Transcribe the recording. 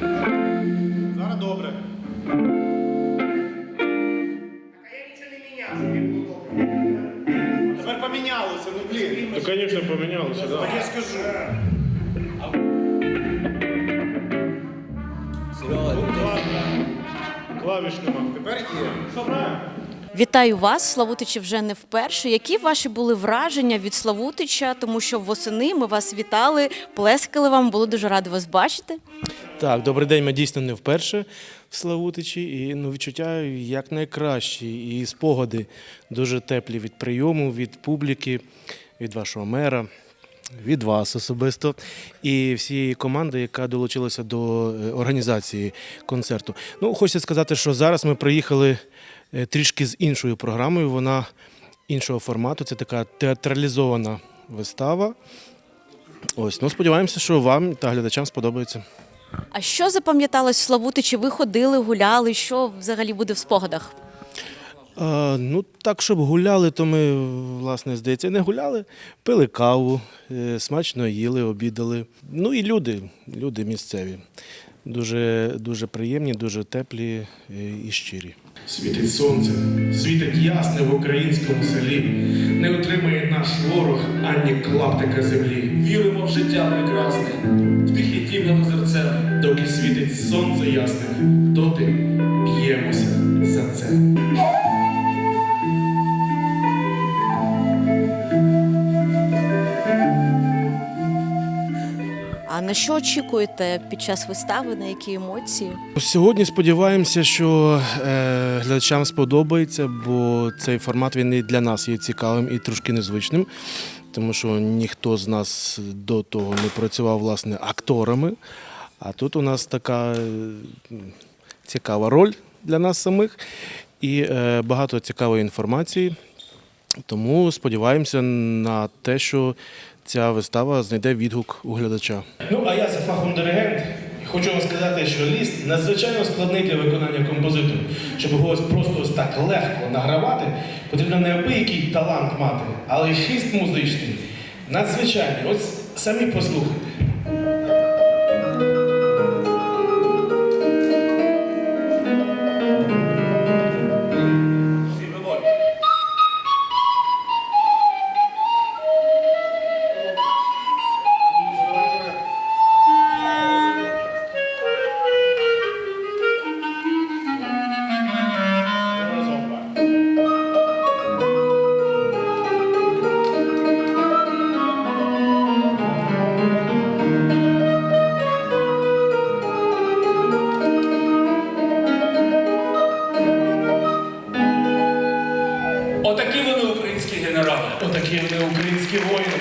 Зараз добре. Тепер помінялося, ну блін. Ну, звісно, помінялося, Так да. я скажу. Клавіш нема. Тепер є. Що правильно? Вітаю вас, Славутичі вже не вперше. Які ваші були враження від Славутича? Тому що восени ми вас вітали, плескали вам, було дуже раді вас бачити. Так, добрий день. Ми дійсно не вперше в Славутичі, і ну, відчуття як найкращі, і спогади дуже теплі від прийому, від публіки, від вашого мера. Від вас особисто і всієї команди, яка долучилася до е, організації концерту. Ну, хочеться сказати, що зараз ми приїхали е, трішки з іншою програмою. Вона іншого формату. Це така театралізована вистава. Ось, ну сподіваємося, що вам та глядачам сподобається. А що запам'яталось в Славутичі? Ви ходили, гуляли? Що взагалі буде в спогадах? А, ну, так, щоб гуляли, то ми, власне, здається, не гуляли. Пили каву, е, смачно їли, обідали. Ну і люди, люди місцеві. Дуже, дуже приємні, дуже теплі е, і щирі. Світить сонце, світить ясне в українському селі, не отримає наш ворог ані клаптика землі. Віримо в життя прекрасне, в тихі дім на озерцем. Доки світить сонце ясне, доти б'ємося за це. На що очікуєте під час вистави? На які емоції? Сьогодні сподіваємося, що е, глядачам сподобається, бо цей формат він і для нас є цікавим і трошки незвичним, тому що ніхто з нас до того не працював власне акторами. А тут у нас така е, цікава роль для нас самих і е, багато цікавої інформації. Тому сподіваємося на те, що ця вистава знайде відгук у глядача. Ну, а я за фахом диригент. Хочу вам сказати, що ліст надзвичайно складний для виконання композитору. Щоб його просто ось так легко награвати, потрібно неабиякий талант мати, але й хист музичний. Надзвичайний. Ось самі послухайте. Генерали. Отакі вони українські воїни.